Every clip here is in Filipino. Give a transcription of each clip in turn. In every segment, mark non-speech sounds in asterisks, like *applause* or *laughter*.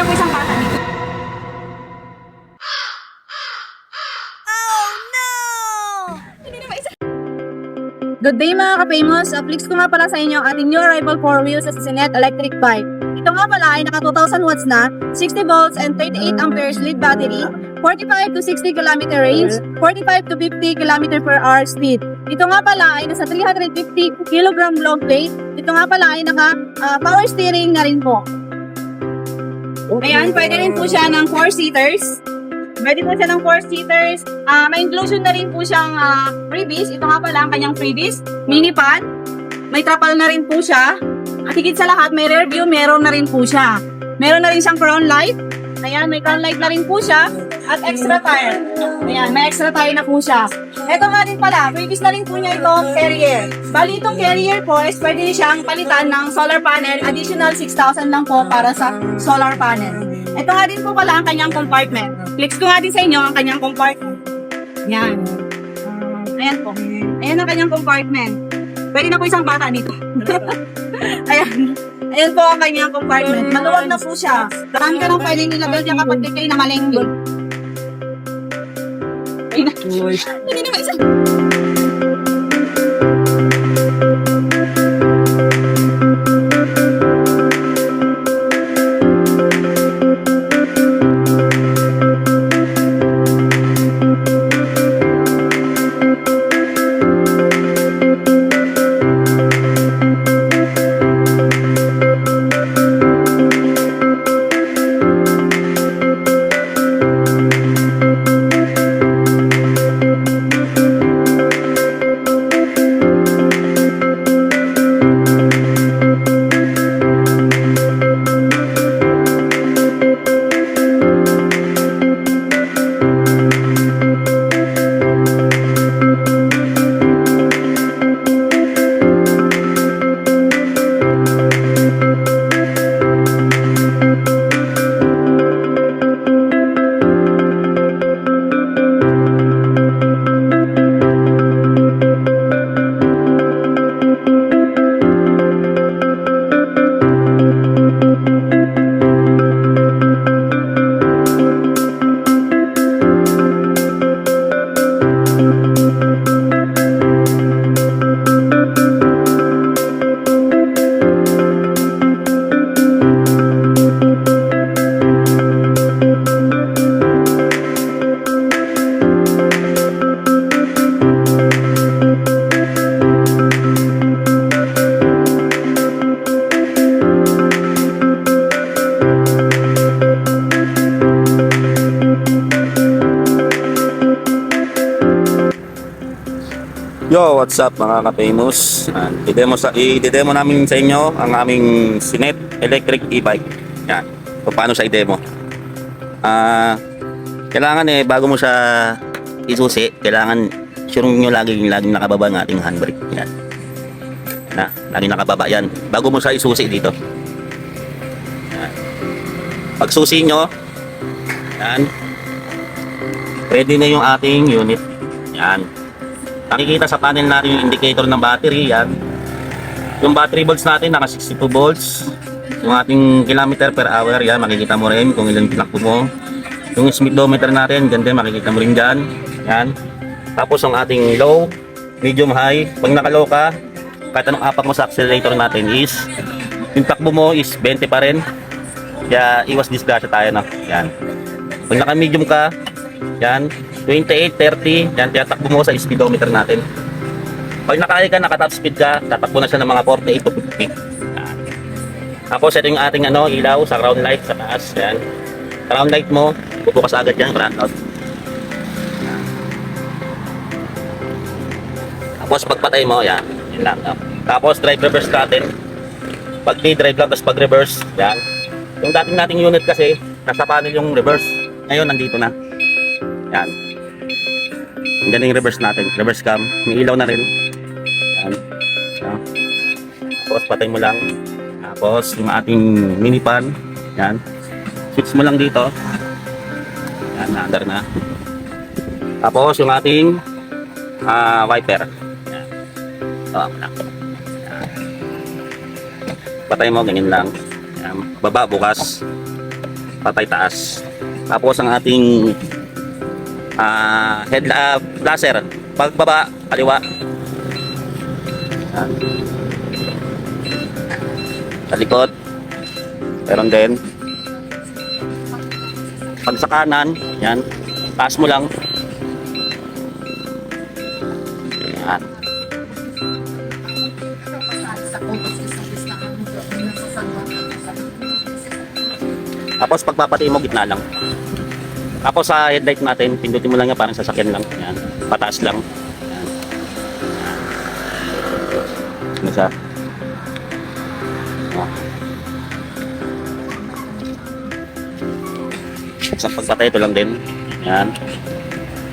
na po isang bata dito. Good day mga ka-famous! Uplicks ko nga pala sa inyo ang ating new arrival 4 wheels sa Sinet Electric Bike. Ito nga pala ay naka 2,000 watts na, 60 volts and 38 amperes lead battery, 45 to 60 km range, 45 to 50 km per hour speed. Ito nga pala ay nasa 350 kg long weight. Ito nga pala ay naka ah, power steering na rin po. Ayan, pwede rin po siya ng 4-seaters. Pwede po siya ng 4-seaters. Ah, may inclusion na rin po siyang ah, freebies. Ito nga pala ang kanyang freebies. Mini pan. May trapal na rin po siya. At higit sa lahat, may rear view, meron na rin po siya. Meron na rin siyang crown light. Ayan, may crown light na rin po siya. At extra tire. Ayan, may extra tire na po siya. Ito nga din pala, freebies na rin po niya itong carrier. Bali itong carrier po is pwede siyang palitan ng solar panel. Additional 6,000 lang po para sa solar panel. Ito nga din po pala ang kanyang compartment. Flex ko nga din sa inyo ang kanyang compartment. Yan. Ayan po. Ayan ang kanyang compartment. Pwede na po isang bata dito. *laughs* Ayan. Ayan po ang kanyang compartment. Maluwag na po siya. Marami ka nang pwedeng ilagay dyan kapag kayo na malengke. Ay na. Hindi na isa. Yo, what's up mga ka-famous? Uh, i-demo, sa, i-demo namin sa inyo ang aming Sinet Electric e-bike. Yan. So, paano siya i-demo? Ah, kailangan eh, bago mo siya isusi, kailangan sure nyo laging, laging nakababa ang ating handbrake. Yan. Na, laging nakababa yan. Bago mo siya isusi dito. Yan. Pag susi nyo, yan, ready na yung ating unit. Yan. Nakikita sa panel natin yung indicator ng battery, yan. Yung battery volts natin, naka 62 volts. Yung ating kilometer per hour, yan, makikita mo rin kung ilang tinakbo mo. Yung speedometer natin, ganda, makikita mo rin dyan. Yan. Tapos ang ating low, medium, high. Pag naka-low ka, kahit anong apak mo sa accelerator natin is, yung takbo mo is 20 pa rin. Kaya iwas disgrasya tayo na. Yan. Pag naka-medium ka, yan, 28, 30, yan, tiyatakbo mo sa speedometer natin. Pag nakaya ka, naka-top speed ka, tatakbo na siya ng mga 48 to 50. Yan. Tapos ito yung ating ano, ilaw sa ground light sa taas. Yan. Ground light mo, bubukas agad yan, ground out. Tapos pagpatay mo, yan. Yan lang. no? Tapos drive reverse natin. Pag drive lang, tapos pag reverse, yan. Yung dating nating unit kasi, nasa panel yung reverse. Ngayon, nandito na. Yan. Yan yung reverse natin. Reverse cam. May ilaw na rin. Yan. Tapos patay mo lang. Tapos yung ating mini pan. Yan. Switch mo lang dito. Yan, under na. Tapos yung ating ah, wiper. Yan. Oh, lang. Yan. Patay mo, ganyan lang. Yan. Baba, bukas. patay taas. Tapos ang ating ah head uh, blaster, pagbaba, kaliwa. Yan. Sa likod. Meron din. Pag sa kanan, yan. Taas mo lang. Yan. Tapos pagpapati mo, gitna lang. Tapos sa headlight natin, pindutin mo lang yan parang sasakyan lang. Yan. Pataas lang. Yan. Ano siya? Oh. Sa pagpatay ito lang din. Yan.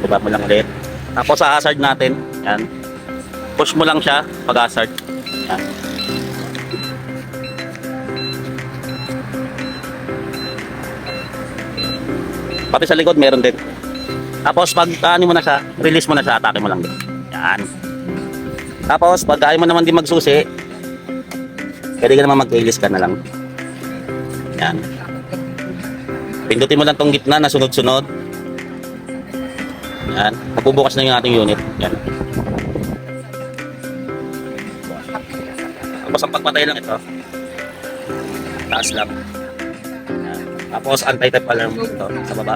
Baba mo lang ulit. Tapos sa hazard natin, yan. Push mo lang siya pag hazard. Yan. Pati sa likod meron din. Tapos pag ano mo na siya, release mo na siya, atake mo lang din. Yan. Tapos pag ayaw mo naman din magsusi, pwede ka naman mag-release ka na lang. Yan. Pindutin mo lang tong gitna na sunod-sunod. Yan. Magbubukas na yung ating unit. Yan. Tapos ang pagpatay lang ito. Taas lang. Tapos anti-type alarm ito sa baba.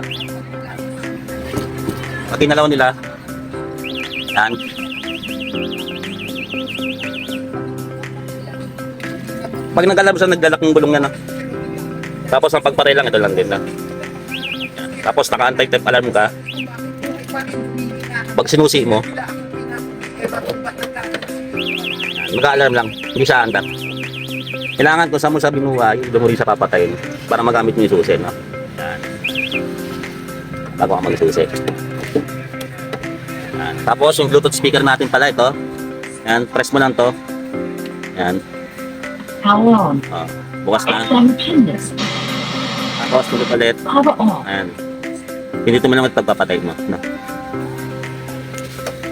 Pag ginalaw nila, yan. Pag nagalaw sa nagdalak ng gulong yan, no? Tapos ang pagpatay lang, ito lang din. Yan. Tapos naka anti-type alarm ka. Pag sinusi mo, mag-alarm lang. Hindi siya andar. Kailangan kung saan mo sa binuhay, doon mo rin siya papatayin para magamit mo yung susi. No? Yan. Bago ka mag-susi. Yan. Tapos yung Bluetooth speaker natin pala ito. Yan, press mo lang to. Yan. Power on. Oh, bukas na. Tapos tuloy ulit. Power on. Ayan. Hindi mo lang at pagpapatay mo. No?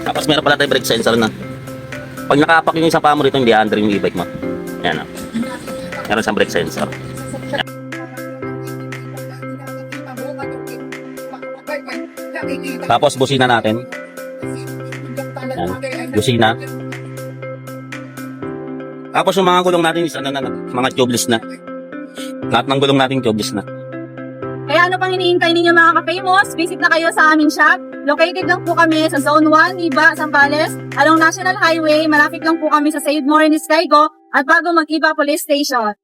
Tapos meron pala tayo brake sensor na. Pag nakapak yung isa pa mo rito, hindi under yung e-bike mo. Ayan o. Meron siyang brake sensor. Tapos busina natin. Ayan. Busina. Tapos yung mga gulong natin is ano na, mga tubeless na. Lahat ng gulong natin tubeless na. Kaya ano pang hinihintay ninyo mga ka-famous? Visit na kayo sa aming shop. Located lang po kami sa Zone 1, Iba, Zambales. Along National Highway, malapit lang po kami sa Save More Skygo at bago mag-Iba Police Station.